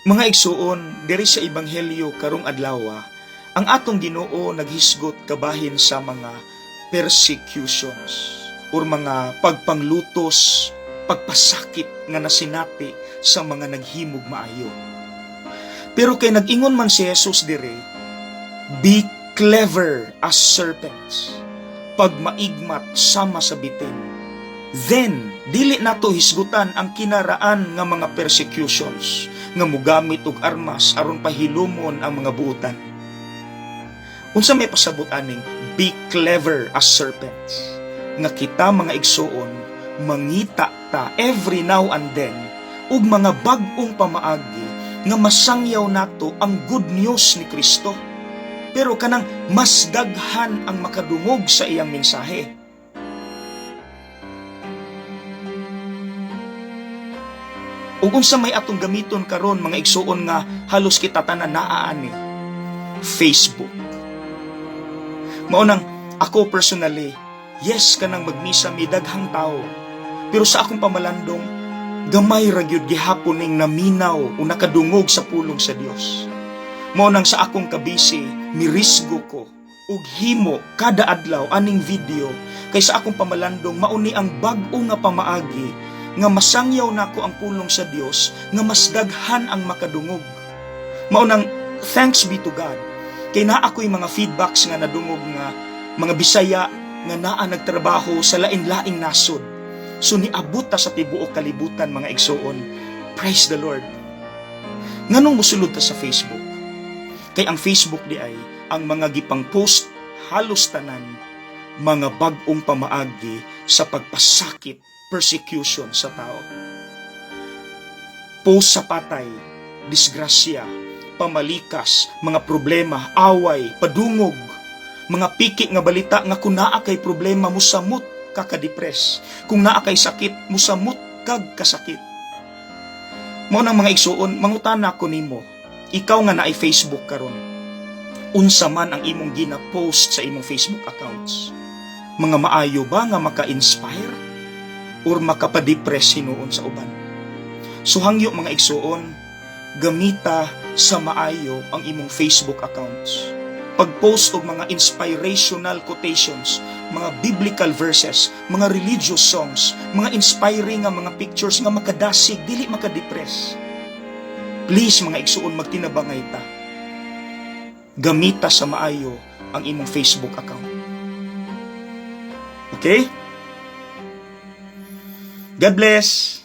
Mga igsuon, diri sa ebanghelyo karong adlaw, ang atong Ginoo naghisgot kabahin sa mga persecutions or mga pagpanglutos, pagpasakit nga nasinati sa mga naghimog maayo. Pero kay nag-ingon man si Jesus dire, be clever as serpents, pagmaigmat sama sa bitin. Then, dili nato hisgutan ang kinaraan nga mga persecutions nga mugamit og armas aron pahilumon ang mga buutan. Unsa may pasabot aning be clever as serpents nga kita mga igsuon mangita ta every now and then ug mga bag-ong pamaagi nga masangyaw nato ang good news ni Kristo. Pero kanang mas daghan ang makadungog sa iyang mensahe. Ug unsa may atong gamiton karon mga igsuon nga halos kita tanan naaani Facebook. Mao nang ako personally, yes kanang magmisa mi daghang tao. Pero sa akong pamalandong, gamay ra gyud gihapon ning naminaw o nakadungog sa pulong sa Dios. Mao nang sa akong kabisi, mirisgo ko ug himo kada adlaw aning video kay sa akong pamalandong mauni ang bag-o nga pamaagi nga masangyaw nako ang pulong sa Dios nga mas daghan ang makadungog. Mao nang thanks be to God kay naa ako'y mga feedbacks nga nadungog nga mga Bisaya nga naa nagtrabaho sa lain-laing nasod. So niabot ta sa tibuok kalibutan mga igsuon. Praise the Lord. Nganong mosulod ta sa Facebook? Kay ang Facebook di ay ang mga gipang post halos tanan mga bag-ong pamaagi sa pagpasakit persecution sa tao. Post sa patay, disgrasya, pamalikas, mga problema, away, padungog, mga piki nga balita nga kung naa kay problema musamot kakadepres, kung naa kay sakit musamot kag kasakit. Mao nang mga igsuon, mangutana ko nimo, ikaw nga naay Facebook karon. Unsa man ang imong gina-post sa imong Facebook accounts? Mga maayo ba nga maka-inspire? Or makapadepress hinuon sa uban. So hangyo mga igsuon, gamita sa maayo ang imong Facebook accounts. Pag-post og mga inspirational quotations, mga biblical verses, mga religious songs, mga inspiring nga mga pictures nga makadasig, dili makadepress. Please mga igsuon magtinabangay ta. Gamita sa maayo ang imong Facebook account. Okay? God bless!